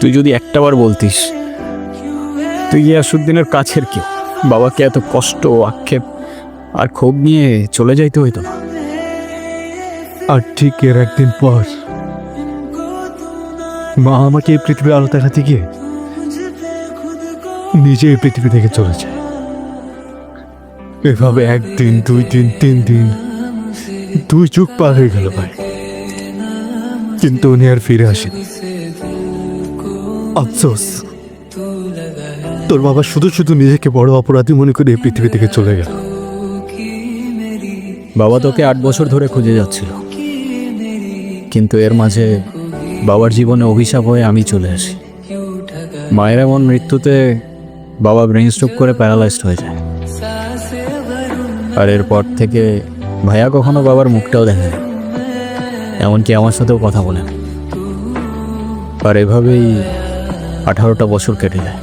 তুই যদি একটাবার বলতিস, তুই গিয়াসুদ্দিনের কাছের কেউ? বাবাকে এত কষ্ট আক্ষেপ আর ক্ষোভ নিয়ে চলে যাইতে হইত না। আর ঠিক এর একদিন পর, মা আমাকে এই পৃথিবীর আলো দেখাতে গিয়ে নিজে এই পৃথিবী থেকে চলে যায়। এভাবে একদিন, দুই দিন, তিন দিন, দুই যুগ পার হয়ে গেল ভাই। কিন্তু উনি আর ফিরে আসেনি। আফসোস। তোর বাবা শুধু শুধু নিজেকে বড় অপরাধী মনে করে এই পৃথিবী থেকে চলে গেল। বাবা তোকে আট বছর ধরে খুঁজে যাচ্ছিল। কিন্তু এর মাঝে বাবার জীবনে অভিশাপ হয়ে আমি চলে আসি। মায়ের এমন মৃত্যুতে বাবা ব্রেন স্ট্রোক করে প্যারালাইজড হয়ে যায়। আর এরপর থেকে ভাইয়া কখনো বাবার মুখটাও দেখে না। এমনকি আমার সাথেও কথা বলেন আর এভাবেই আঠারোটা বছর কেটে যায়।